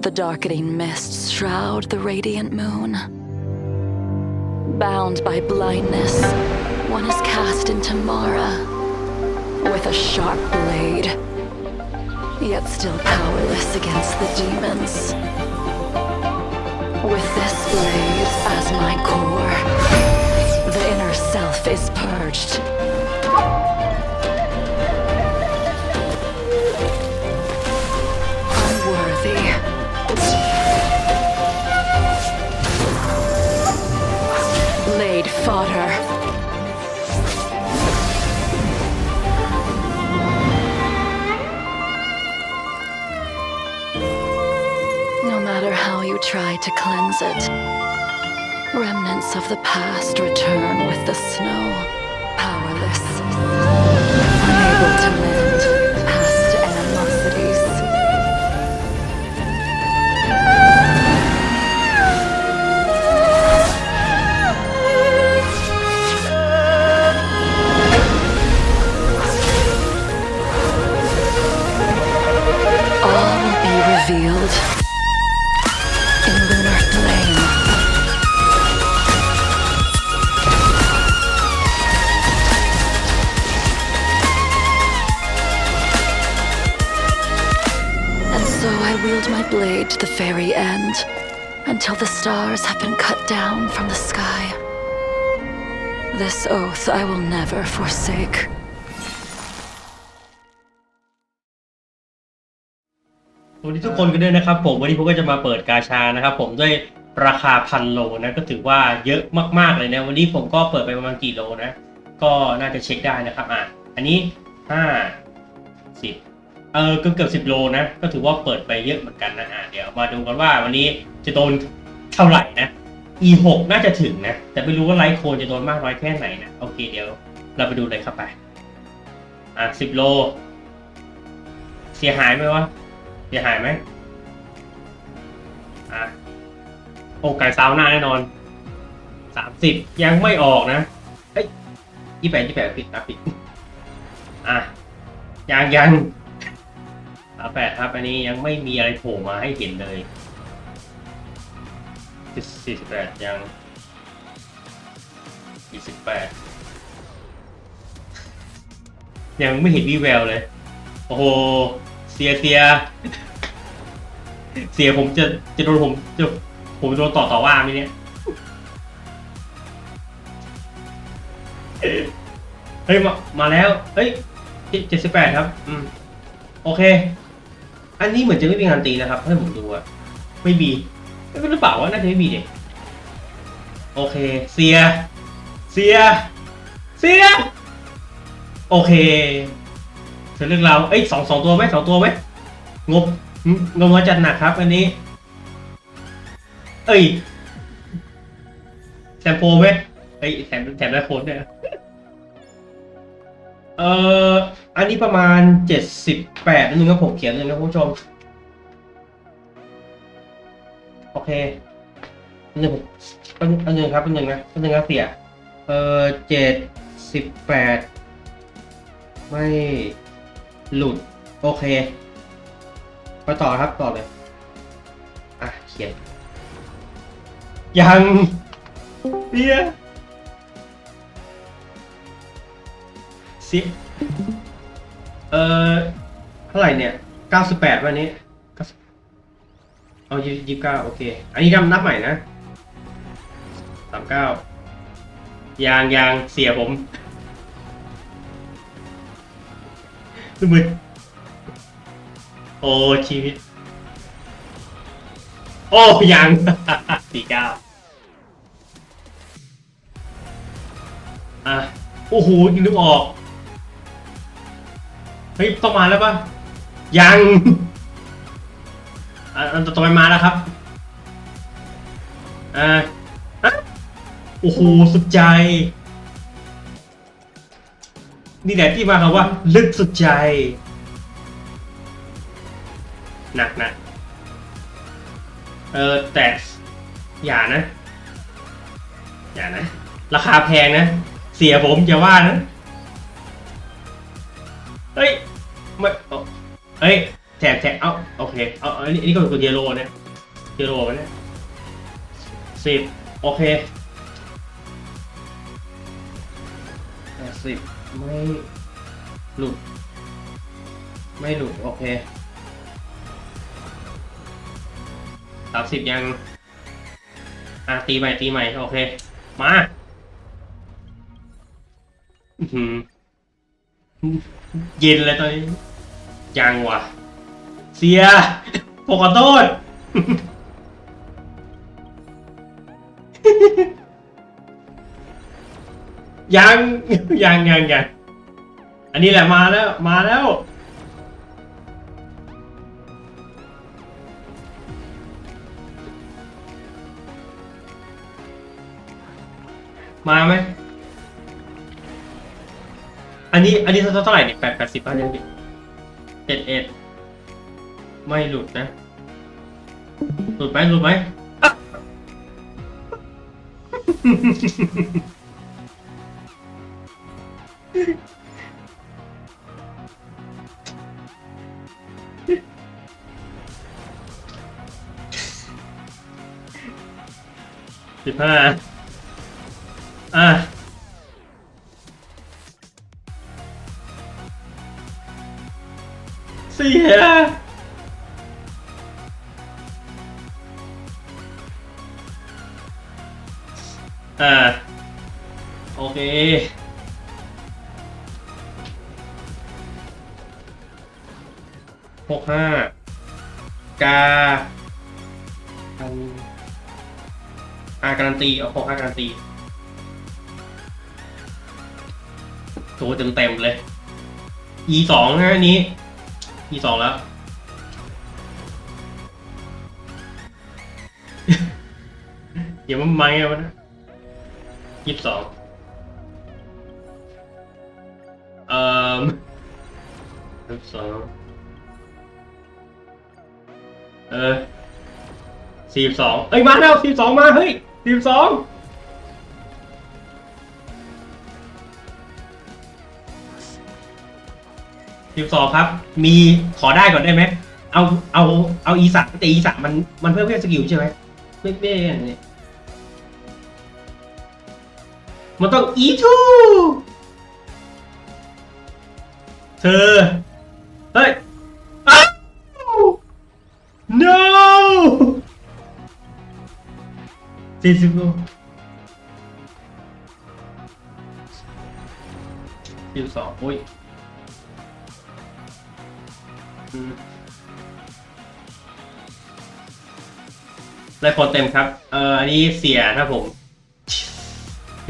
The darkening mists shroud the radiant moon. Bound by blindness, one is cast into Mara with a sharp blade, yet still powerless against the demons. With this blade as my core, the inner self is purged. To cleanse it, remnants of the past return with the snow, powerless, unable to mend very end until the stars have been cut down from the sky. This oath I will never forsake. สวัสดีทุกคนกันด้วยนะครับผมวันนี้ผมก็จะมาเปิดกาชานะครับผมด้วยราคาพันโลนะก็ถือว่าเยอะมากๆเลยนะวันนี้ผมก็เปิดไปประมาณกี่โลนะ ก็น่าจะเช็คได้นะครับอะอันนี้ห้าสิบ เออเกือบเกือบสิบโลนะ ก็ถือว่าเปิดไปเยอะเหมือนกันนะอะเดี๋ยวมาดูกันว่าวันนี้จะโดนเท่าไหร่นะ e 6 น่าจะถึงนะ แต่ไม่รู้ว่าไลท์โคนจะโดนมากน้อยแค่ไหนนะ โอเคเดี๋ยวเราไปดูเลยครับไป อะสิบโล เสียหายไหมวะ เสียหายไหมอะโอ้ไก่ซาวหน้าแน่นอนสามสิบยังไม่ออกนะเอ้ยยี่แปดยี่แปดปิดนะปิด อะยังยังาแปดครับ อันนี้ยังไม่มีอะไรโผล่มาให้เห็นเลยสี่สิบแปดยังสี่สิบแปดยังไม่เห็นวีแววเลย โอ้โห เสียเสีย เสียผมจะจะโดนผมจะผมโดนต่อต่อว่าไหมเนี่ยเฮ้ยมามาแล้ว เฮ้ยเจ็ดสิบแปดครับ อืม โอเค อันนี้เหมือนจะไม่มีงานตีนะครับให้ผมดูอะไม่มีไม่รู้หรือเปล่าว่าน่าจะไม่มีเด็กโอเค เสีย เสีย เสีย โอเคเสร็จเรื่องราวเอ้ยสองสองตัวไหมสองตัวไหมงบงบมาจัดหนักครับอันนี้ เอ้ยแซมโพไหมเอ้ยแถมแถมได้โพสด้วย เอ่ออันนี้ประมาณเจ็ดสิบแปดนึงครับผมเขียนเลยนะคุณผู้ชม โอเคอันหนึ่งอันอันหนึ่งครับอันหนึ่งนะอันหนึ่งนะเสียเอ่อเจ็ดสิบแปดไม่หลุด โอเค ไปต่อครับต่อเลย อะ เขียน ยังเนี่ย เสียเอ่อ เท่าไหร่เนี่ย98วันนี้ เอายี่สิบเก้าโอเค อันนี้นับนับใหม่นะ39ยางยางเสียผมสมืดโอ้ ชีวิต โอ้ยังสี่เก้าอะ โอ้โหนึกออก เฮ้ยต้องมาแล้วปะยังอะอันต่อไปมาแล้วครับอ่าอะโอ้โหสุดใจ นี่แหละที่มาคำว่า ลึกสุดใจ หนักหนักเออแต่อย่านะ อย่านะ ราคาแพงนะ เสียผมอย่าว่านะ เฮ้ยไม่เอาเอ้ยแถบแถบเอ้าโอเคเอาอาอันนี้อันนี้ก็เป็นตัวเยโรเนี่ยเยโรมันนี่ยสิบโอเคสิบไม่หลุด ไม่หลุด โอเคสามสิบยัง อะ ตีใหม่ ตีใหม่ โอเค มา อื้อหือ เย็นเลยตอนนี้ ยังว่ะ เสียผมขอโทษยังยังยังยังอันนี้แหละมาแล้ว มาแล้วมาไหม อันนี้ อันนี้เท่าไหร่เนี่ยแปดแปดสิบห้าเนี่ยเจ็ดเอ็ดไม่หลุดนะ หลุดไหมหลุดไหมอะสิบห้า อ่า โอเค หกห้ากาอันอาการันตีเอาหกห้าการันตีตัวเต็มเต็มเลย e สองนะอันนี้ e สองแล้วเดี๋ยวมันมาไงวะนะ ยี่สิบสองเอ่อยี่สิบสองเออสี่สิบสองเอ้ยมาแล้วสี่สิบสองมาเฮ้ยสี่สิบสองสิบสองครับ มีขอได้ก่อนได้ไหม เอา เอา เอาอีสักแต่อีสักมัน มันเพิ่มแค่สกิลใช่ไหม ไม่ไม่อันนี้ มันต้องอีทูเธอ เฮ้ยอา no สี่สิบโลสิบสองอุ้ยไล่พอเต็มครับ เอ่อ อันนี้เสียครับผม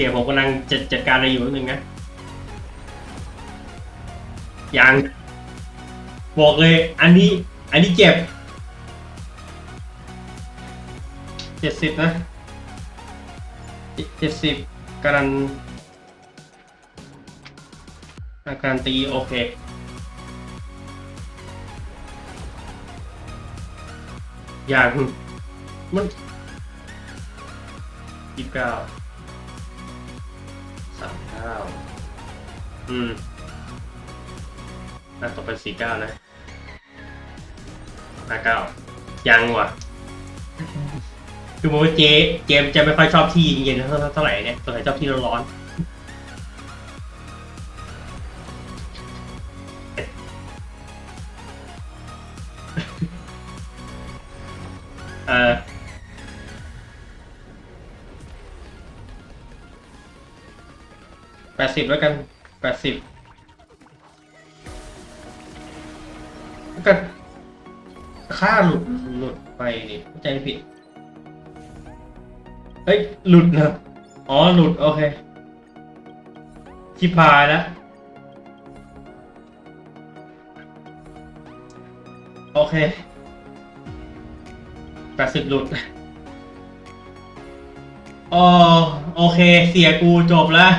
ยผมกำลังจัดจัดการอะไรอยู่นิดนึงนะยังบอกเลย อันนี้ อันนี้เจ็บเจ็ดสิบนะเจ็ดสิบการันอาการตี โอเคอย่างมันยี่สิบเก้า เก้าอืมอะต่อไปสี่เก้านะห้าเก้ายังว่ะ คือผมว่าเจเจมจะไม่ค่อยชอบที่เย็นๆเท่าเท่าไหร่เนี่ยส่วนใหญ่ชอบที่ร้อนๆเอ่อ ดสิบแล้วกันแปดสิบแล้วก็ค่าหลุดหลุดไปนี่เข้าใจผิด เฮ้ย หลุดนะอ๋อ หลุด โอเค ชิพายแล้วโอเคแปดสิบหลุดอ๋อโอเค เสียกูจบแล้ว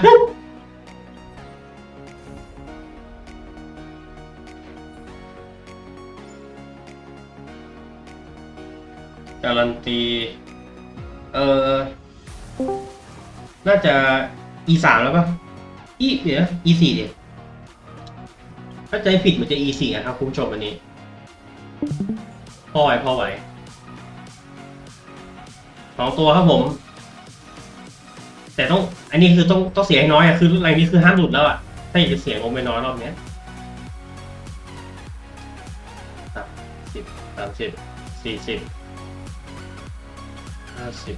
การันตี เออ น่าจะ e สามแล้วป่ะ e เดี๋ยว e สี่เดี๋ยวถ้าใจผิดมันจะ e สี่อะครับคุณผู้ชมวันนี้ พอไหวพอไหวสองตัวครับผม แต่ต้อง อันนี้คือต้องต้องเสียให้น้อยอะคืออะไรนี้คือห้ามหลุดแล้วอะถ้าอยากจะเสียงงไปน้อยรอบเนี้ยสามสิบสามสิบสี่สิบ ห้าสิบ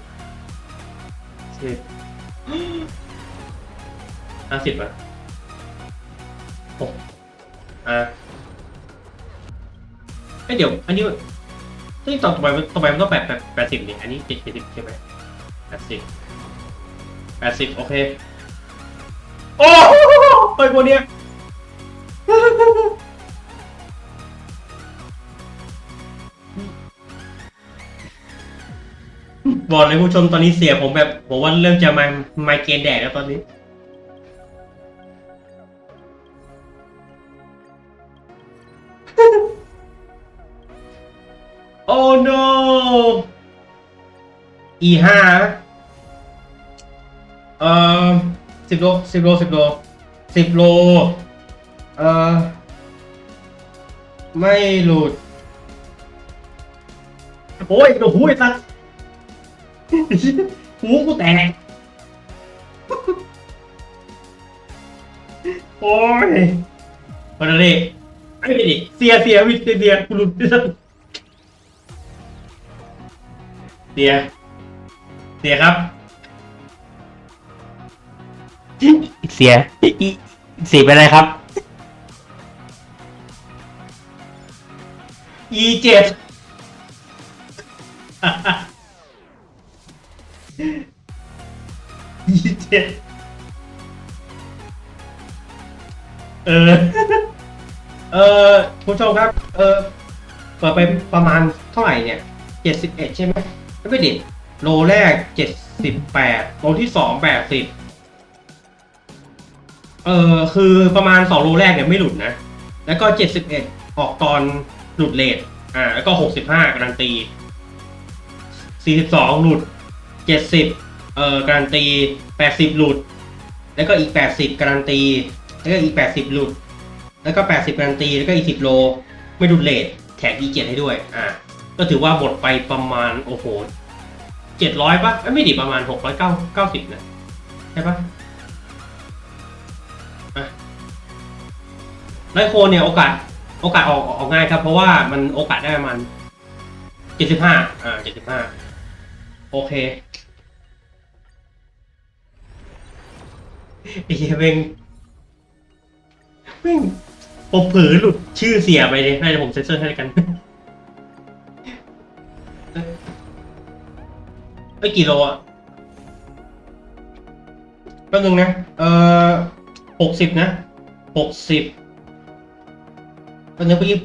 สิบห้าสิบอะหกอะเอ้ยเดี๋ยว อันนี้ซึ่งต่อไปมันต่อไปมันต้องแปดแปดแปดสิบนี่อันนี้เจ็ดสิบใช่ไหมแปดสิบแปดสิบโอเค โอ้ไปพวกเนี้ย บอกเลยผู้ชมตอนนี้เสียผมแบบผมว่าเริ่มจะมาไมเกรนแดดแล้วตอนนี้ โอ้ no e ห้าเอ่อสิบโลสิบโลสิบโลสิบโลเอ่อไม่หลุด โอ้ยโอ้โหไอ้สัส หูกูแตก โอ้ยวันนี้ไอ้ดิเสียเสียวิเสียเสียกูหลุดเสีย เสียครับ เสียอีเสียไปอะไรครับอีเจ็ด ยี่เจ็ดเออ เออผู้ชมครับ เออเปิดไปประมาณเท่าไหร่เนี่ยเจ็ดสิบเอ็ดใช่ไหมไม่ไปดิโลแรกเจ็ดสิบแปดโลที่สองแปดสิบเออคือประมาณสองโลแรกเนี่ยไม่หลุดนะ แล้วก็เจ็ดสิบเอ็ดออกตอนหลุดเลทอ่า แล้วก็หกสิบห้าการันตีสี่สิบสองหลุด เจ็ดสิบเอ่อการันตี80หลุด แล้วก็อีก80การันตี แล้วก็อีก80หลุด แล้วก็80การันตีแล้วก็อีก10โล ไม่หลุดเลทแถม E7 ให้ด้วย อ่าก็ถือว่าหมดไปประมาณโอ้โห700ปะเอ้ยไม่ดิประมาณ690นะใช่ปะอะไลโคนเนี่ยโอกาสโอกาสออกออกง่ายครับ เพราะว่ามันโอกาสได้ประมาณ75อ่า75 โอเคไอ้เหี้ยเม่งเม่งผมเผลอหลุดชื่อเสียไปเลยน่าจะผมเซ็นเซอร์ให้กันเอ้กี่โลอะแป๊บนึงนะ เอ่อหกสิบนะหกสิบตอนนี้เมื่อกี้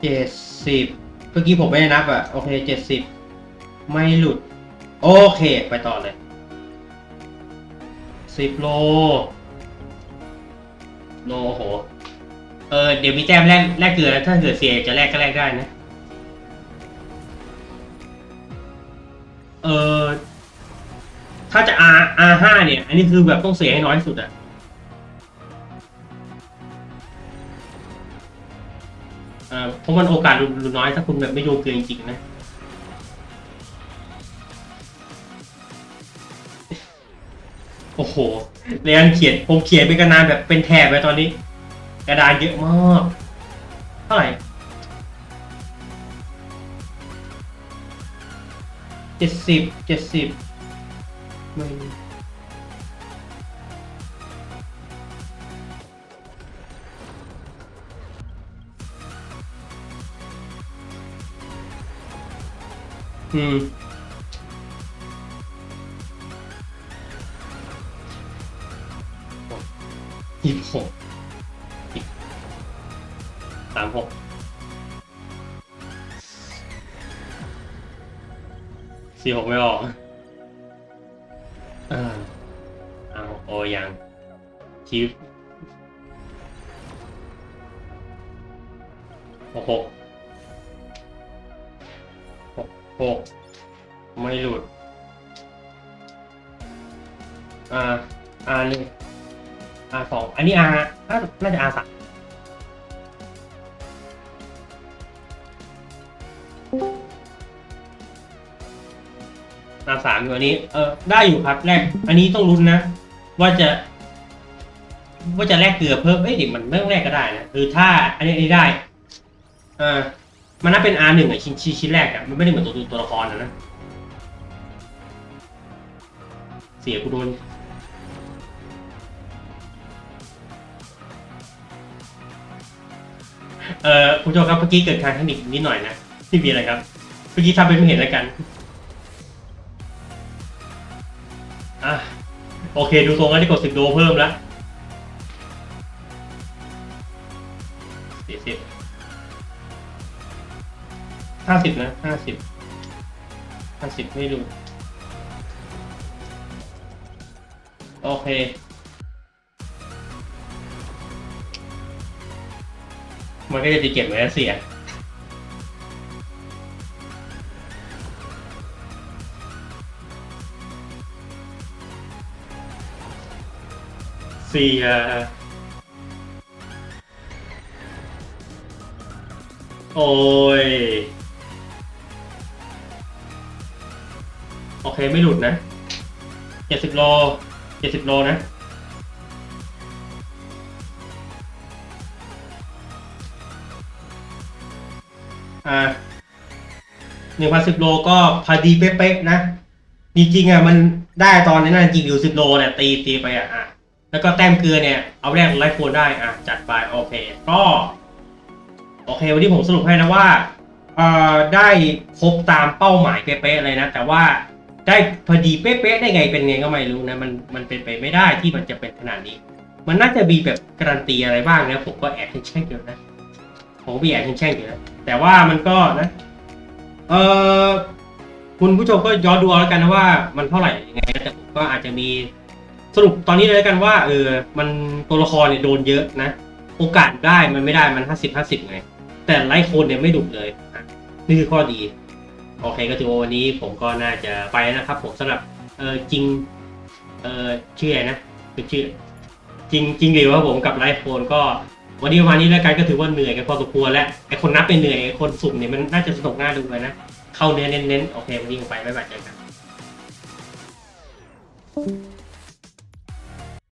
เจ็ดสิบเมื่อกี้ผมไม่ได้นับอะ โอเคเจ็ดสิบ ไม่หลุด โอเค ไปต่อเลยสิบโลโลโห เออ เดี๋ยวมีแต้มแรกแรกเกลือถ้าเกิดเสียจะแลกก็แลกได้นะ เออ ถ้าจะ R R ห้าเนี่ย อันนี้คือแบบต้องเสียให้น้อยสุดอะเออเพราะมันโอกาสรุนน้อยถ้าคุณแบบไม่โยนเกลือจริงๆนะ โอ้โหเรียนเขียนผมเขียนเป็นกระดานแบบเป็นแถบไปตอนนี้ กระดานเยอะมาก เท่าไหร่เจ็ดสิบเจ็ดสิบไม่อืม ยี่สิบหกสามหกสี่หกไม่ออกเออเอาโอยังชิปหกหกหกหกไม่หลุด อ่า อ่าหนึ่ง R สองอันนี้ R น่าน่าจะ R สามอาสามอยู่อันนี้ เออได้อยู่ครับแรก อันนี้ต้องลุ้นนะ ว่าจะ ว่าจะแลกเกลือเพิ่มเอ้ยเดี๋ยวมันไม่ต้องแลกก็ได้นะคือถ้า อันนี้อันนี้ได้เออมันน่าเป็น R หนึ่งอะชิ้นชิ้นชิ้นแรกอะมันไม่ได้เหมือนตัวตัวละครนะนะ เสียกูโดน เอ่อคุณโจครับเมื่อกี้เกิดการเทคนิคนิดหน่อยนะไม่มีอะไรครับ เมื่อกี้ทำเป็นไม่เห็นแล้วกันอะโอเค ดูทรงแล้วที่กดสิบโดเพิ่มแล้วสี่สิบห้าสิบนะห้าสิบห้าสิบไม่ดูโอเค มันก็จะติเก็บเหมือนเสียเสียโอ้ย โอเคไม่หลุดนะเจ็ดสิบโลเจ็ดสิบโลนะ อ่าหนึ่งพันสิบโลก็พอดีเป๊ะๆนะจริงๆอะมันได้ตอนนี้นะจริงอยู่สิบโลเนี่ยตีตีไปอะอะแล้วก็แต้มเกลือเนี่ย เอาแรกไลฟ์โฟนได้อะจัดไปโอเค ก็ โอเค วันนี้ผมสรุปให้นะว่าเอ่อได้ครบตามเป้าหมายเป๊ะๆเลยนะ แต่ว่าได้พอดีเป๊ะๆได้ไงเป็นไงก็ไม่รู้นะ มันมันเป็นไปไม่ได้ที่มันจะเป็นขนาดนี้ มันน่าจะมีแบบการันตีอะไรบ้างนะผมก็แอบเช็คอยู่นะผมก็มีแอบเช็คอยู่นะ แต่ว่ามันก็นะเออคุณผู้ชมก็ย้อนดูเอาแล้วกันนะว่ามันเท่าไหร่ยังไงนะแต่ผมก็อาจจะมีสรุปตอนนี้เลยแล้วกันว่าเออมันตัวละครเนี่ยโดนเยอะนะ โอกาสได้มันไม่ได้มันห้าสิบห้าสิบไง แต่ไลฟ์โคนเนี่ยไม่ดุเลยอะนี่คือข้อดี โอเคก็ถือว่าวันนี้ผมก็น่าจะไปนะครับ ผมสำหรับเออจริงเออชื่ออะไรนะคือชื่อจริงจริงหรือว่าผมกับไลฟ์โคนก็ วันนี้ประมาณนี้แล้วกันก็ถือว่าเหนื่อยกันพอสมควรแล้วไอคนนับเป็นเหนื่อยไอคนสุ่มเนี่ยมันน่าจะสนุกน่าดูเลยนะ เข้าเนื้อเน้นๆ โอเค วันนี้ผมไปบ๊ายบายเจอกัน